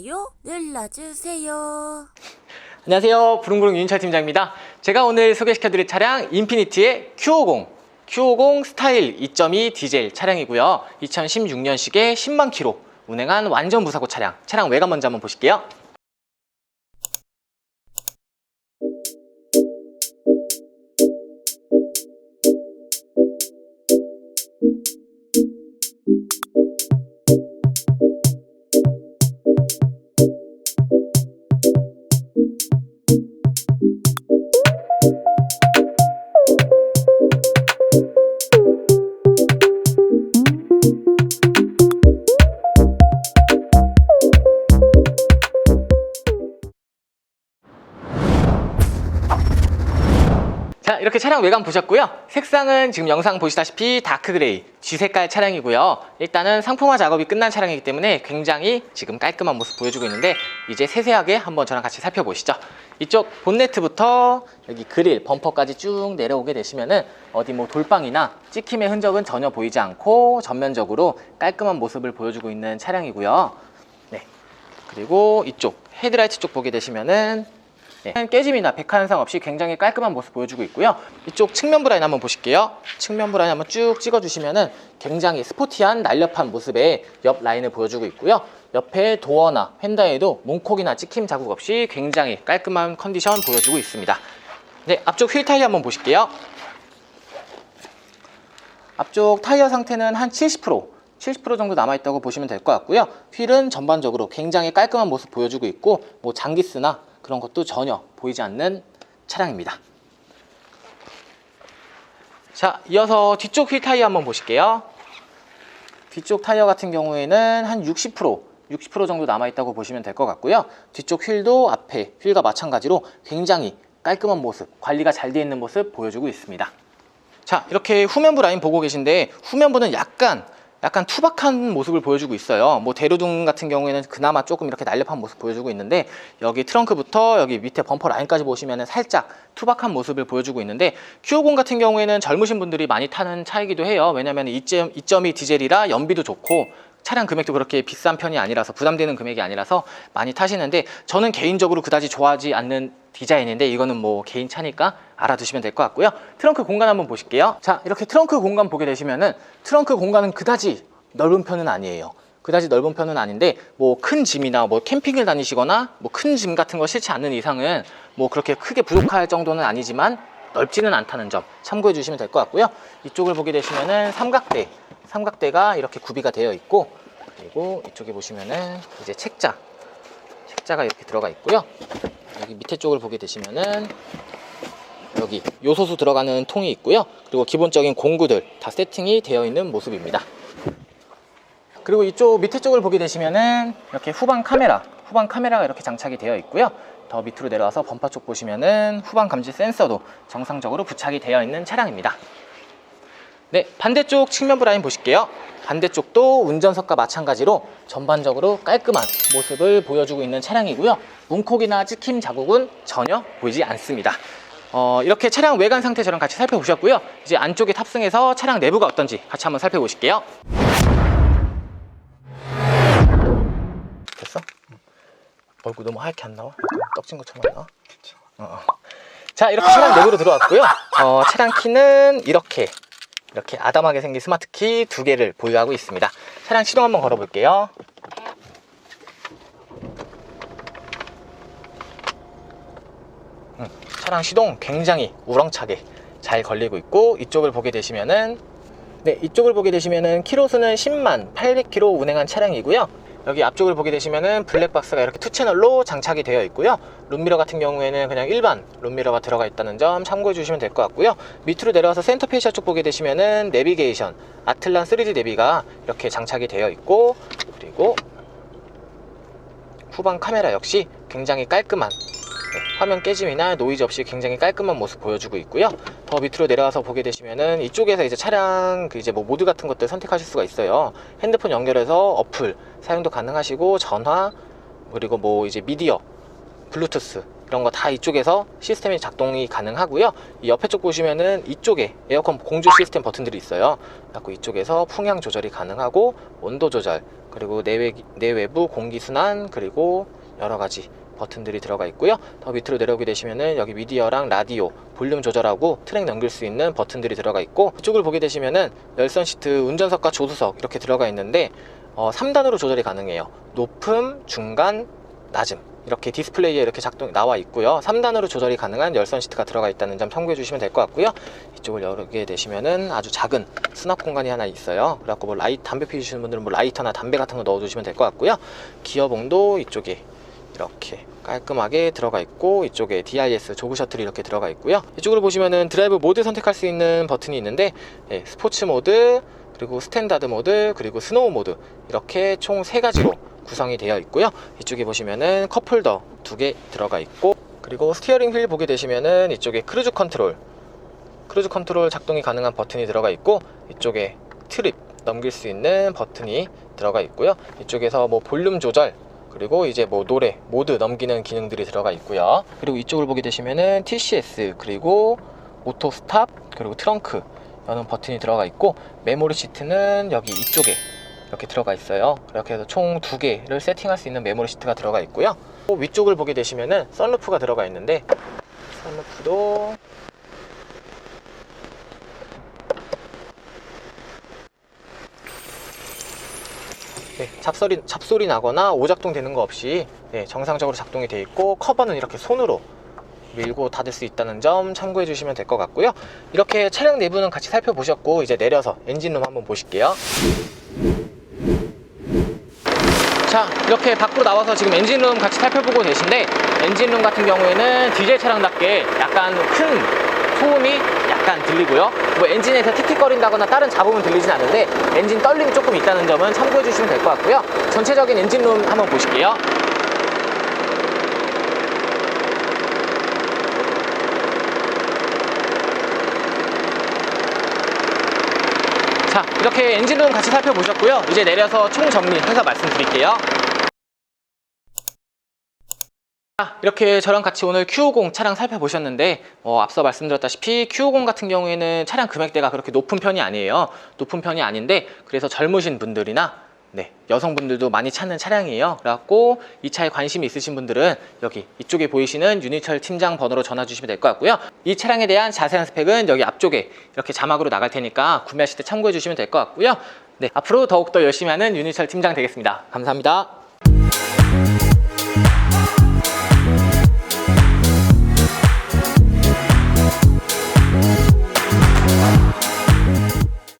좋아요 눌러주세요. 안녕하세요. 부릉부릉 윤철 팀장입니다. 제가 오늘 소개시켜드릴 차량 인피니티의 Q50, Q50 스타일 2.2 디젤 차량이고요. 2016년식에 10만 킬로 운행한 완전 무사고 차량. 차량 외관 먼저 한번 보실게요. 이렇게 차량 외관 보셨고요. 색상은 지금 영상 보시다시피 다크 그레이, 쥐색깔 차량이고요. 일단은 상품화 작업이 끝난 차량이기 때문에 굉장히 지금 깔끔한 모습 보여주고 있는데 이제 세세하게 한번 저랑 같이 살펴보시죠. 이쪽 본네트부터 여기 그릴, 범퍼까지 쭉 내려오게 되시면은 어디 뭐 돌방이나 찍힘의 흔적은 전혀 보이지 않고 전면적으로 깔끔한 모습을 보여주고 있는 차량이고요. 네. 그리고 이쪽 헤드라이트 쪽 보게 되시면은 네. 깨짐이나 백화 현상 없이 굉장히 깔끔한 모습 보여주고 있고요. 이쪽 측면 브라인 한번 보실게요. 측면 브라인 한번 쭉 찍어주시면 은 굉장히 스포티한 날렵한 모습의 옆 라인을 보여주고 있고요. 옆에 도어나 휀다에도 문콕이나 찍힘 자국 없이 굉장히 깔끔한 컨디션 보여주고 있습니다. 네, 앞쪽 휠 타이어 한번 보실게요. 앞쪽 타이어 상태는 한 70%, 70% 정도 남아있다고 보시면 될 것 같고요. 휠은 전반적으로 굉장히 깔끔한 모습 보여주고 있고, 뭐 장기스나 그런 것도 전혀 보이지 않는 차량입니다. 자, 이어서 뒤쪽 휠 타이어 한번 보실게요. 뒤쪽 타이어 같은 경우에는 한 60%, 60% 정도 남아있다고 보시면 될 것 같고요. 뒤쪽 휠도 앞에 휠과 마찬가지로 굉장히 깔끔한 모습, 관리가 잘 되어 있는 모습 보여주고 있습니다. 자, 이렇게 후면부 라인 보고 계신데 후면부는 약간 약간 투박한 모습을 보여주고 있어요. 뭐 대로등 같은 경우에는 그나마 조금 이렇게 날렵한 모습 보여주고 있는데 여기 트렁크부터 여기 밑에 범퍼 라인까지 보시면은 살짝 투박한 모습을 보여주고 있는데 Q50 같은 경우에는 젊으신 분들이 많이 타는 차이기도 해요. 왜냐면 2.2 2.2 디젤이라 연비도 좋고 차량 금액도 그렇게 비싼 편이 아니라서 부담되는 금액이 아니라서 많이 타시는데 저는 개인적으로 그다지 좋아하지 않는 디자인인데 이거는 뭐 개인 차니까 알아두시면 될 것 같고요. 트렁크 공간 한번 보실게요. 자, 이렇게 트렁크 공간 보게 되시면은 트렁크 공간은 그다지 넓은 편은 아니에요. 그다지 넓은 편은 아닌데 뭐 큰 짐이나 뭐 캠핑을 다니시거나 뭐 큰 짐 같은 거 싫지 않는 이상은 뭐 그렇게 크게 부족할 정도는 아니지만 넓지는 않다는 점 참고해 주시면 될 것 같고요. 이쪽을 보게 되시면은 삼각대, 삼각대가 이렇게 구비가 되어 있고 그리고 이쪽에 보시면은 이제 책자, 책자가 이렇게 들어가 있고요. 여기 밑에 쪽을 보게 되시면은 여기 요소수 들어가는 통이 있고요. 그리고 기본적인 공구들 다 세팅이 되어 있는 모습입니다. 그리고 이쪽 밑에 쪽을 보게 되시면은 이렇게 후방 카메라, 후방 카메라가 이렇게 장착이 되어 있고요. 더 밑으로 내려와서 범퍼 쪽 보시면은 후방 감지 센서도 정상적으로 부착이 되어 있는 차량입니다. 네, 반대쪽 측면부 라인 보실게요. 반대쪽도 운전석과 마찬가지로 전반적으로 깔끔한 모습을 보여주고 있는 차량이고요. 문콕이나 찍힘 자국은 전혀 보이지 않습니다. 어, 이렇게 차량 외관 상태 저랑 같이 살펴보셨고요. 이제 안쪽에 탑승해서 차량 내부가 어떤지 같이 한번 살펴보실게요. 얼굴 너무 하얗게 안 나와? 떡진 것처럼 안 나와? 어, 어. 자, 이렇게 차량 내부로 들어왔고요. 어, 차량 키는 이렇게 이렇게 아담하게 생긴 스마트 키 두 개를 보유하고 있습니다. 차량 시동 한번 걸어볼게요. 음, 차량 시동 굉장히 우렁차게 잘 걸리고 있고 이쪽을 보게 되시면은 네 이쪽을 보게 되시면은 키로수는 10만 800km 운행한 차량이고요. 여기 앞쪽을 보게 되시면은 블랙박스가 이렇게 투 채널로 장착이 되어 있고요. 룸미러 같은 경우에는 그냥 일반 룸미러가 들어가 있다는 점 참고해 주시면 될 것 같고요. 밑으로 내려와서 센터 페이시아 쪽 보게 되시면은 내비게이션 아틀란 3D 내비가 이렇게 장착이 되어 있고 그리고 후방 카메라 역시 굉장히 깔끔한 네, 화면 깨짐이나 노이즈 없이 굉장히 깔끔한 모습 보여주고 있고요. 더 밑으로 내려와서 보게 되시면은 이쪽에서 이제 차량 그 이제 뭐 모드 같은 것들 선택하실 수가 있어요. 핸드폰 연결해서 어플 사용도 가능하시고 전화 그리고 뭐 이제 미디어 블루투스 이런 거 다 이쪽에서 시스템이 작동이 가능하고요. 이 옆에 쪽 보시면은 이쪽에 에어컨 공조 시스템 버튼들이 있어요. 그래서 이쪽에서 풍향 조절이 가능하고 온도 조절 그리고 내외 내외부 공기 순환 그리고 여러 가지 버튼들이 들어가 있고요. 더 밑으로 내려오게 되시면은 여기 미디어랑 라디오 볼륨 조절하고 트랙 넘길 수 있는 버튼들이 들어가 있고 이쪽을 보게 되시면은 열선 시트 운전석과 조수석 이렇게 들어가 있는데 어, 3단으로 조절이 가능해요. 높음, 중간, 낮음 이렇게 디스플레이에 이렇게 작동 나와 있고요. 3단으로 조절이 가능한 열선 시트가 들어가 있다는 점 참고해 주시면 될 것 같고요. 이쪽을 열게 되시면은 아주 작은 수납 공간이 하나 있어요. 그래갖고 뭐 라이 담배 피우시는 분들은 뭐 라이터나 담배 같은 거 넣어두시면 될 것 같고요. 기어봉도 이쪽에 이렇게 깔끔하게 들어가 있고 이쪽에 DIS 조그 셔틀이 이렇게 들어가 있고요. 이쪽으로 보시면은 드라이브 모드 선택할 수 있는 버튼이 있는데 예, 스포츠 모드 그리고 스탠다드 모드 그리고 스노우 모드 이렇게 총 세 가지로 구성이 되어 있고요. 이쪽에 보시면은 컵홀더 두 개 들어가 있고 그리고 스티어링 휠 보게 되시면은 이쪽에 크루즈 컨트롤 크루즈 컨트롤 작동이 가능한 버튼이 들어가 있고 이쪽에 트립 넘길 수 있는 버튼이 들어가 있고요. 이쪽에서 뭐 볼륨 조절 그리고 이제 뭐 노래 모드 넘기는 기능들이 들어가 있고요. 그리고 이쪽을 보게 되시면은 TCS 그리고 오토 스탑 그리고 트렁크 여는 버튼이 들어가 있고 메모리 시트는 여기 이쪽에 이렇게 들어가 있어요. 이렇게 해서 총 두 개를 세팅할 수 있는 메모리 시트가 들어가 있고요. 또 위쪽을 보게 되시면은 썬루프가 들어가 있는데 썬루프도 네, 잡소리, 잡소리 나거나 오작동 되는 거 없이 네, 정상적으로 작동이 되어 있고 커버는 이렇게 손으로 밀고 닫을 수 있다는 점 참고해 주시면 될 것 같고요. 이렇게 차량 내부는 같이 살펴보셨고 이제 내려서 엔진룸 한번 보실게요. 자 이렇게 밖으로 나와서 지금 엔진룸 같이 살펴보고 계신데 엔진룸 같은 경우에는 디젤 차량답게 약간 큰 소음이 약간 들리고요. 뭐 엔진에서 틱틱거린다거나 다른 잡음은 들리진 않는데 엔진 떨림이 조금 있다는 점은 참고해 주시면 될 것 같고요. 전체적인 엔진룸 한번 보실게요. 자 이렇게 엔진룸 같이 살펴보셨고요. 이제 내려서 총 정리 해서 말씀드릴게요 이렇게 저랑 같이 오늘 Q50 차량 살펴보셨는데 어, 앞서 말씀드렸다시피 Q50 같은 경우에는 차량 금액대가 그렇게 높은 편이 아니에요. 높은 편이 아닌데 그래서 젊으신 분들이나 네, 여성분들도 많이 찾는 차량이에요. 그래갖고 이 차에 관심이 있으신 분들은 여기 이쪽에 보이시는 윤희철 팀장 번호로 전화 주시면 될 것 같고요. 이 차량에 대한 자세한 스펙은 여기 앞쪽에 이렇게 자막으로 나갈 테니까 구매하실 때 참고해 주시면 될 것 같고요. 네, 앞으로 더욱더 열심히 하는 윤희철 팀장 되겠습니다. 감사합니다